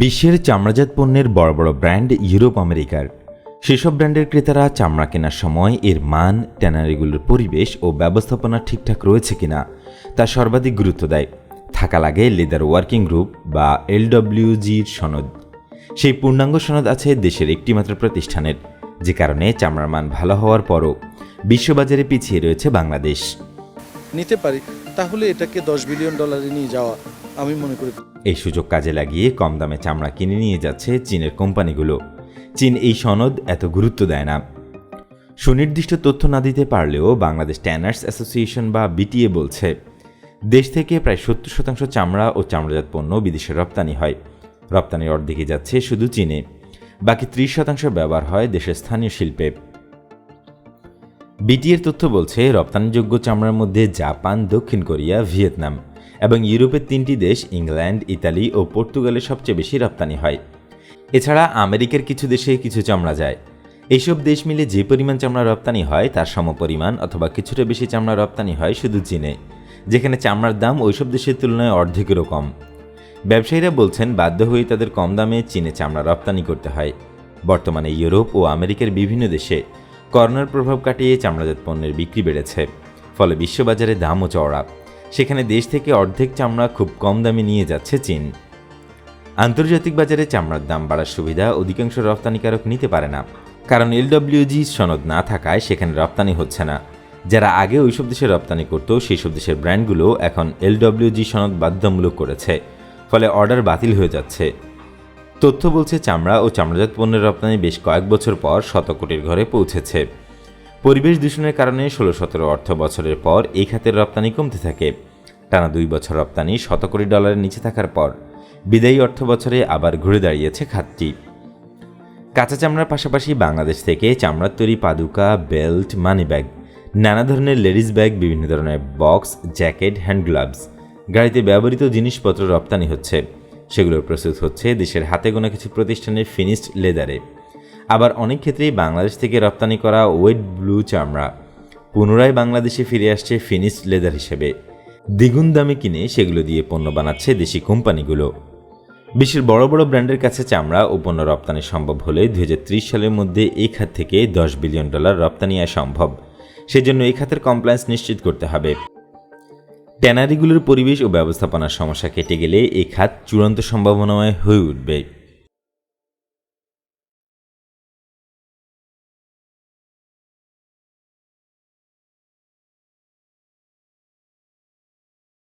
বিশ্বের চামড়াজাত পণ্যের বড় বড় ব্র্যান্ড ইউরোপ আমেরিকার। সেসব ব্র্যান্ডের ক্রেতারা চামড়া কেনার সময় এর মান, ট্যানারিগুলোর পরিবেশ ও ব্যবস্থাপনা ঠিকঠাক রয়েছে কিনা তা সর্বাধিক গুরুত্ব দেয়। থাকা লাগে লেদার ওয়ার্কিং গ্রুপ বা এলডব্লিউজির সনদ। সেই পূর্ণাঙ্গ সনদ আছে দেশের একটিমাত্র প্রতিষ্ঠানের, যে কারণে চামড়ার মান ভালো হওয়ার পরও বিশ্ববাজারে পিছিয়ে রয়েছে বাংলাদেশ। নিতে পারি, তাহলে এটাকে দশ বিলিয়ন ডলারে নিয়ে যাওয়া। আমি মনে করি এই সুযোগ কাজে লাগিয়ে কম দামে চামড়া কিনে নিয়ে যাচ্ছে চীনের কোম্পানিগুলো। চীন এই সনদ এত গুরুত্ব দেয় না। সুনির্দিষ্ট তথ্য না দিতে পারলেও বাংলাদেশ ট্যানার্স অ্যাসোসিয়েশন বা বিটিএ বলছে, দেশ থেকে প্রায় সত্তর শতাংশ চামড়া ও চামড়াজাত পণ্য বিদেশে রপ্তানি হয়। রপ্তানির অর্ধেকই যাচ্ছে শুধু চীনে, বাকি ত্রিশ শতাংশ ব্যবহার হয় দেশের স্থানীয় শিল্পে। বিটিএর তথ্য বলছে, রপ্তানিযোগ্য চামড়ার মধ্যে জাপান, দক্ষিণ কোরিয়া, ভিয়েতনাম। এবং ইউরোপের তিনটি দেশ, ইংল্যান্ড, ইতালি ও পর্তুগালে সবচেয়ে বেশি রপ্তানি হয়। এছাড়া আমেরিকার কিছু দেশে কিছু চামড়া যায়। এইসব দেশ মিলে যে পরিমাণ চামড়া রপ্তানি হয়, তার সমপরিমাণ অথবা কিছুটা বেশি চামড়া রপ্তানি হয় শুধু চীনে, যেখানে চামড়ার দাম ওইসব দেশের তুলনায় অর্ধেকেরও কম। ব্যবসায়ীরা বলছেন, বাধ্য হয়ে তাদের কম দামে চীনে চামড়া রপ্তানি করতে হয়। বর্তমানে ইউরোপ ও আমেরিকার বিভিন্ন দেশে করোনার প্রভাব কাটিয়ে চামড়াজাত পণ্যের বিক্রি বেড়েছে, ফলে বিশ্ববাজারে দামও চওড়া। সেখানে দেশ থেকে অর্ধেক চামড়া খুব কম দামে নিয়ে যাচ্ছে চীন। আন্তর্জাতিক বাজারে চামড়ার দাম বাড়ার সুবিধা অধিকাংশ রপ্তানিকারক নিতে পারে না। কারণ এলডব্লিউজি সনদ না থাকায় সেখানে রপ্তানি হচ্ছে না। যারা আগে ওইসব দেশে রপ্তানি করতো সব দেশের ব্র্যান্ডগুলো এখন এলডব্লিউজি সনদ বাধ্যতামূলক করেছে। ফলে অর্ডার বাতিল হয়ে যাচ্ছে। তথ্য বলছে, চামড়া ও চামড়াজাত পণ্যের রপ্তানি বেশ কয়েক বছর পর শত কোটির ঘরে পৌঁছেছে। পরিবেশ দূষণের কারণে ষোলো সতেরো অর্থ বছরের পর এই খাতের রপ্তানি কমতে থাকে। টানা দুই বছর রপ্তানি শত কোটি ডলারের নিচে থাকার পর বিদায়ী অর্থ বছরে আবার ঘুরে দাঁড়িয়েছে খাতটি। কাঁচা চামড়ার পাশাপাশি বাংলাদেশ থেকে চামড়ার তৈরি পাদুকা, বেল্ট মানি ব্যাগ নানা ধরনের লেডিস ব্যাগ, বিভিন্ন ধরনের বক্স, জ্যাকেট, হ্যান্ড গ্লাভস গাড়িতে ব্যবহৃত জিনিসপত্র রপ্তানি হচ্ছে। সেগুলো প্রস্তুত হচ্ছে দেশের হাতে গোনা কিছু প্রতিষ্ঠানের ফিনিশড লেদারে। আবার অনেক ক্ষেত্রেই বাংলাদেশ থেকে রপ্তানি করা ওয়েট ব্লু চামড়া পুনরায় বাংলাদেশে ফিরে আসছে ফিনিশড লেদার হিসেবে। দ্বিগুণ দামে কিনে সেগুলো দিয়ে পণ্য বানাচ্ছে দেশি কোম্পানিগুলো। বিশ্বের বড় বড় ব্র্যান্ডের কাছে চামড়া ও পণ্য রপ্তানি সম্ভব হলে দুই হাজার ত্রিশ সালের মধ্যে এই খাত থেকে দশ বিলিয়ন ডলার রপ্তানি আয় সম্ভব। সেজন্য এই খাতের কমপ্লায়েন্স নিশ্চিত করতে হবে। ট্যানারিগুলোর পরিবেশ ও ব্যবস্থাপনার সমস্যা কেটে গেলে এই খাত চূড়ান্ত সম্ভাবনাময় হয়ে উঠবে।